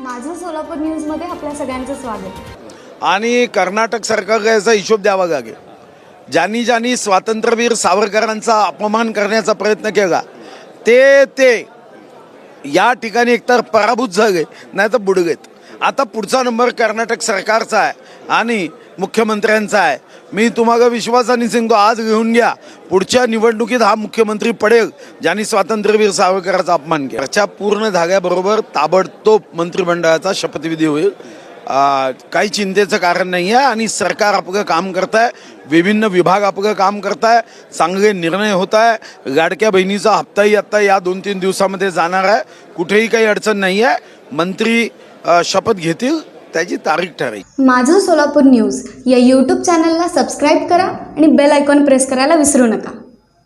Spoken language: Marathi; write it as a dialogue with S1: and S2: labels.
S1: माझं सोलापूर न्यूजमध्ये आपल्या सगळ्यांचं स्वागत.
S2: आणि कर्नाटक सरकारचा याचा हिशोब द्यावा लागेल. ज्यांनी ज्यांनी स्वातंत्र्यवीर सावरकरांचा अपमान करण्याचा प्रयत्न केला ते ते या ठिकाणी एकतर पराभूत झाले नाही तर बुडगेत आता पुढचा नंबर कर्नाटक सरकारचा आहे. आणि मुख्यमंत्र्यांचा आहे. मी तुम्हाला विश्वासाने सांगतो आज घेऊन घ्या. पुढच्या निवडणुकीत हा मुख्यमंत्री पडेल ज्यांनी स्वातंत्र्यवीर सावरकरांचा अपमान केला. चर्चा पूर्ण झाल्याबरोबर ताबडतोब मंत्रिमंडळाचा शपथविधी होईल. काही चिंतेचं कारण नाही आहे आणि सरकार आपलं काम करत आहे विभिन्न विभाग आपलं काम करत आहे चांगले निर्णय होत आहे लाडक्या बहिणीचा हप्ताही आत्ता या दोन तीन दिवसामध्ये जाणार आहे. कुठेही काही अडचण नाही आहे. मंत्री शपथ घेतील. त्याची तारीख ठरेल
S1: माझं सोलापूर न्यूज या यूट्यूब चॅनलला सबस्क्राईब करा आणि बेल आयकॉन प्रेस करायला विसरू नका.